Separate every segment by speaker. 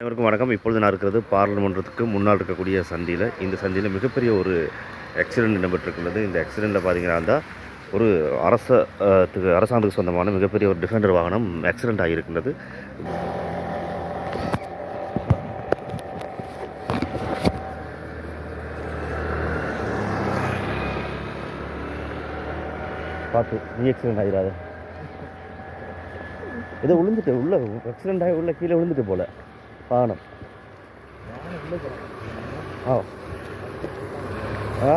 Speaker 1: அனைவருக்கும் வணக்கம். இப்பொழுது நான் இருக்கிறது பாராளுமன்றத்துக்கு முன்னால் இருக்கக்கூடிய சந்தியில். இந்த சந்தியில் மிகப்பெரிய ஒரு ஆக்சிடென்ட் இடம்பெற்றிருக்கிறது இந்த ஆக்சிடெண்ட்டில் பார்த்தீங்கன்னா இருந்தால் ஒரு அரச அரசாங்கத்துக்கு சொந்தமான மிகப்பெரிய ஒரு டிஃபெண்டர் வாகனம் ஆக்சிடென்ட் ஆகியிருக்கின்றது. பார்த்து நீ ஆக்சிடென்ட் ஆகிடாது ஏதோ விழுந்துட்டு உள்ள ஆக்சிடென்ட் ஆகி உள்ள கீழே விழுந்துட்டு போல. வாகனம் ஓ ஆ?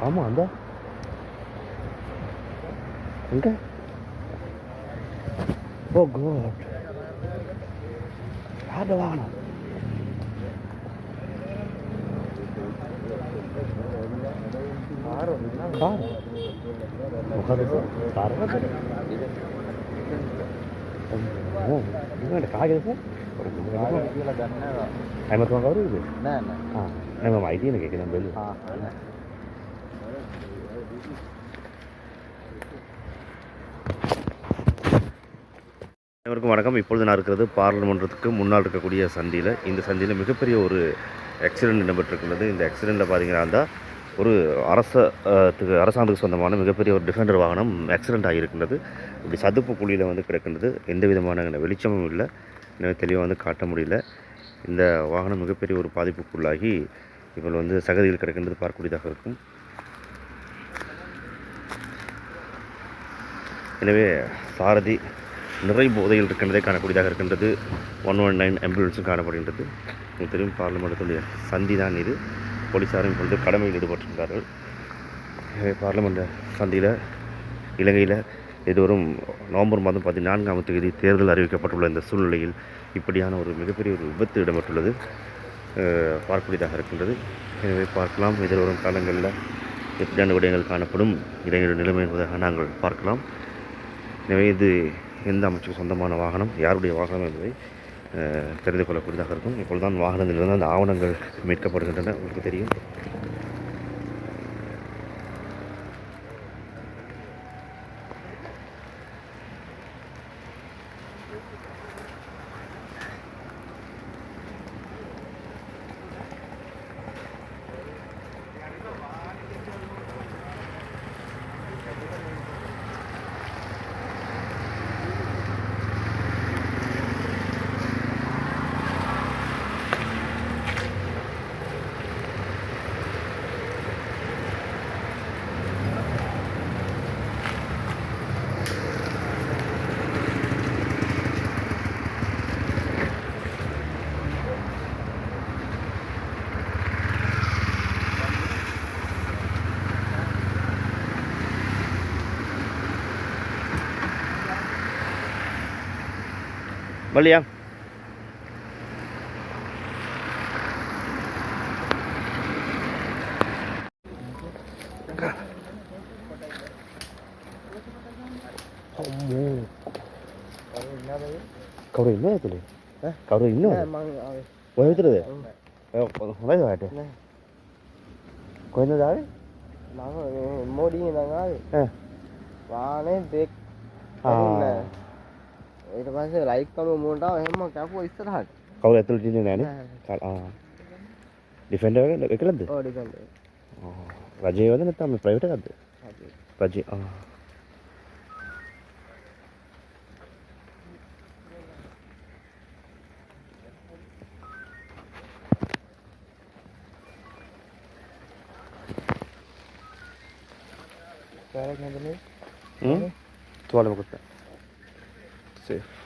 Speaker 1: ஆமாம் அந்த. எங்க? ஓ குட் யார்கிட்ட வாங்கணும் கார். உட்காந்து கார் ඕ ඉන්නට කාගෙද
Speaker 2: කියලා ගන්නවා
Speaker 1: හැමතුම කවුරුද
Speaker 2: නෑ නෑ
Speaker 1: ආ නෑ මම අයිතියන එක නම් බැලුවා
Speaker 2: ආ නෑ
Speaker 1: அனைவருக்கும் வணக்கம் இப்பொழுது நான் இருக்கிறது பாராளுமன்றத்துக்கு முன்னால் இருக்கக்கூடிய சந்தியில் இந்த சந்தியில் மிகப்பெரிய ஒரு ஆக்சிடென்ட் இடம்பெற்றிருக்கிறது இந்த ஆக்சிடெண்ட்டில் பார்த்தீங்கன்னா இருந்தால் ஒரு அரச அரசாங்கத்துக்கு சொந்தமான மிகப்பெரிய ஒரு டிஃபெண்டர் வாகனம் ஆக்சிடென்ட் ஆகியிருக்கின்றது. இப்படி சதுப்பு குழியில் வந்து கிடக்கின்றது. எந்த விதமான வெளிச்சமும் இல்லை. எனவே தெளிவாக வந்து காட்ட முடியல. இந்த வாகனம் மிகப்பெரிய ஒரு பாதிப்புக்குள்ளாகி இவள் வந்து சகதியில் கிடக்கின்றது பார்க்கக்கூடியதாக இருக்கும். எனவே சாரதி நிறை போதையில் இருக்கின்றதை காணக்கூடியதாக இருக்கின்றது. ஒன் ஒன் நைன் ஆம்புலன்ஸும் காணப்படுகின்றது. உங்களுக்கு தெரியும் பார்லிமெண்ட்டுடைய சந்தி தான் இது. போலீஸாரும் கொண்டு கடமையில் ஈடுபட்டிருந்தார்கள் எனவே பார்லிமெண்ட் சந்தியில் இலங்கையில் எதிர்வரும் நவம்பர் மாதம் பதினான்காம் தேதி தேர்தல் அறிவிக்கப்பட்டுள்ள இந்த சூழ்நிலையில் இப்படியான ஒரு மிகப்பெரிய ஒரு விபத்து இடம்பெற்றுள்ளது. பார்க்கக்கூடியதாக இருக்கின்றது. எனவே பார்க்கலாம். எதிர்வரும் காலங்களில் எப்படியான விடயங்கள் காணப்படும் இளைஞர்கள் நிலைமை என்பதாக நாங்கள் பார்க்கலாம். எனவே இது எந்த அமைச்சுக்கு சொந்தமான வாகனம் யாருடைய வாகனம் என்பதை தெரிந்து கொள்ளக்கூடியதாக இருக்கும். இப்பொழுதுதான் வாகனத்திலிருந்து அந்த ஆவணங்கள் மீட்கப்படுகின்றன. உங்களுக்கு தெரியும்.
Speaker 2: มา
Speaker 1: เลี้
Speaker 2: ย
Speaker 1: ง കവർ
Speaker 2: ഇല്ല ഇതില് കവർ ഇല്ല
Speaker 1: വേവിച്ചിട്ടത്
Speaker 2: കൊണ്ടായിട്ട് കൊയ്യുന്നതാണ്
Speaker 1: മോടി
Speaker 2: വാണേ ඊට පස්සේ ලයිට් කම මෝන්ට ආව එහෙම කැපුවා ඉස්සරහට.
Speaker 1: කවුරු ඇතුළට ඉන්නේ නැහනේ. ආ. ඩිෆෙන්ඩර් එකලද?
Speaker 2: ඔව් ඩිෆෙන්ඩර්.
Speaker 1: ආ. රජේවද නැත්නම් ප්‍රයිවට් එකක්ද? රජේ. ආ.
Speaker 2: කාරක් නේද
Speaker 1: මේ? හ්ම්. තුවාල මොකක්ද? safe.